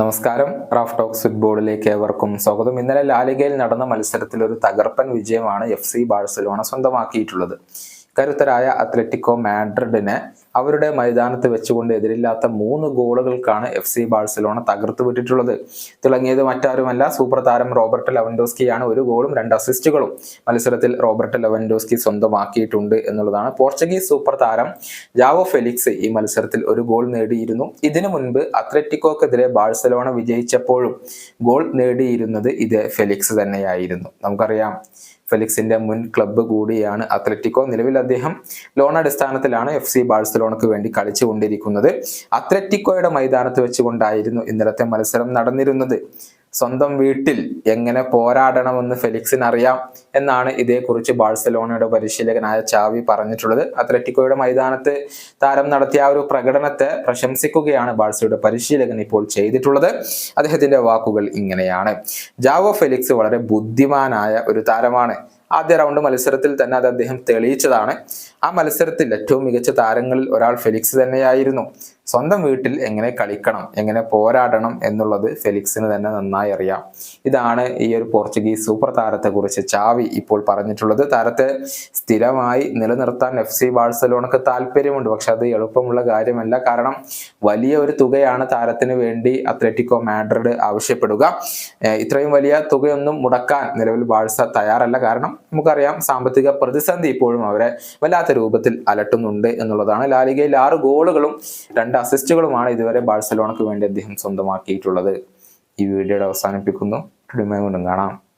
നമസ്കാരം. Raf talks ഫുട്ബോളിലേക്ക് ഏവർക്കും സ്വാഗതം. ഇന്നലെ ലാലിഗയിൽ നടന്ന മത്സരത്തിൽ ഒരു തകർപ്പൻ വിജയമാണ് എഫ് സി ബാഴ്സലോണ സ്വന്തമാക്കിയിട്ടുള്ളത്. കരുത്തരായ അത്ലറ്റിക്കോ മാഡ്രിഡിനെ അവരുടെ മൈതാനത്ത് വെച്ചുകൊണ്ട് എതിരില്ലാത്ത മൂന്ന് ഗോളുകൾക്കാണ് എഫ് സി ബാഴ്സലോണ തകർത്തു വിട്ടിട്ടുള്ളത്. തിളങ്ങിയത് മറ്റാരുമല്ല സൂപ്പർ താരം റോബർട്ട് ലെവൻഡോസ്കിയാണ് ഒരു ഗോളും രണ്ട് അസിസ്റ്റുകളും മത്സരത്തിൽ റോബർട്ട് ലെവൻഡോസ്കി സ്വന്തമാക്കിയിട്ടുണ്ട് എന്നുള്ളതാണ്. പോർച്ചുഗീസ് സൂപ്പർ താരം ജാവോ ഫെലിക്സ് ഈ മത്സരത്തിൽ ഒരു ഗോൾ നേടിയിരുന്നു. ഇതിനു മുൻപ് അത്ലറ്റിക്കോക്കെതിരെ ബാഴ്സലോണ വിജയിച്ചപ്പോഴും ഗോൾ നേടിയിരുന്നത് ഇത് ഫെലിക്സ് തന്നെയായിരുന്നു. നമുക്കറിയാം ഫെലിക്സിന്റെ മുൻ ക്ലബ്ബ് കൂടിയാണ് അത്ലറ്റിക്കോ. നിലവിൽ അദ്ദേഹം ലോൺ അടിസ്ഥാനത്തിലാണ് എഫ് സി ബാഴ്സലോണക്ക് വേണ്ടി കളിച്ചുകൊണ്ടിരിക്കുന്നത്. അത്ലറ്റിക്കോയുടെ മൈതാനത്ത് വെച്ചുകൊണ്ടായിരുന്നു ഇന്നലത്തെ മത്സരം നടന്നിരുന്നത്. സ്വന്തം വീട്ടിൽ എങ്ങനെ പോരാടണമെന്ന് ഫെലിക്സിന് അറിയാം എന്നാണ് ഇതേക്കുറിച്ച് ബാഴ്സലോണയുടെ പരിശീലകനായ ചാവി പറഞ്ഞിട്ടുള്ളത്. അത്ലറ്റിക്കോയുടെ മൈതാനത്ത് താരം നടത്തിയ ആ ഒരു പ്രകടനത്തെ പ്രശംസിക്കുകയാണ് ബാഴ്സയുടെ പരിശീലകൻ ഇപ്പോൾ ചെയ്തിട്ടുള്ളത്. അദ്ദേഹത്തിന്റെ വാക്കുകൾ ഇങ്ങനെയാണ്. ജാവോ ഫെലിക്സ് വളരെ ബുദ്ധിമാനായ ഒരു താരമാണ്. ആദ്യ റൗണ്ട് മത്സരത്തിൽ തന്നെ അത് അദ്ദേഹം തെളിയിച്ചതാണ്. ആ മത്സരത്തിൽ ഏറ്റവും മികച്ച താരങ്ങളിൽ ഒരാൾ ഫെലിക്സ് തന്നെയായിരുന്നു. സ്വന്തം വീട്ടിൽ എങ്ങനെ കളിക്കണം എങ്ങനെ പോരാടണം എന്നുള്ളത് ഫെലിക്സിന് തന്നെ നന്നായി അറിയാം. ഇതാണ് ഈ ഒരു പോർച്ചുഗീസ് സൂപ്പർ താരത്തെക്കുറിച്ച് ചാവി ഇപ്പോൾ പറഞ്ഞിട്ടുള്ളത്. താരത്തെ സ്ഥിരമായി നിലനിർത്താൻ എഫ് സി ബാഴ്സലോണക്ക് താല്പര്യമുണ്ട്. പക്ഷെ അത് എളുപ്പമുള്ള കാര്യമല്ല. കാരണം വലിയ ഒരു തുകയാണ് താരത്തിന് വേണ്ടി അത്ലറ്റിക്കോ മാഡ്രിഡ് ആവശ്യപ്പെടുക. ഇത്രയും വലിയ തുകയൊന്നും മുടക്കാൻ നിലവിൽ ബാഴ്സ തയ്യാറല്ല. കാരണം നമുക്കറിയാം സാമ്പത്തിക പ്രതിസന്ധി ഇപ്പോഴും അവരെ വല്ലാത്ത രൂപത്തിൽ അലട്ടുന്നുണ്ട് എന്നുള്ളതാണ്. ലാലിഗയിൽ ആറ് ഗോളുകളും രണ്ട് അസിസ്റ്റുകളുമാണ് ഇതുവരെ ബാഴ്സലോണക്ക് വേണ്ടി അദ്ദേഹം സ്വന്തമാക്കിയിട്ടുള്ളത്. ഈ വീഡിയോയുടെ അവസാനിപ്പിക്കുന്നു. വീണ്ടും കാണാം.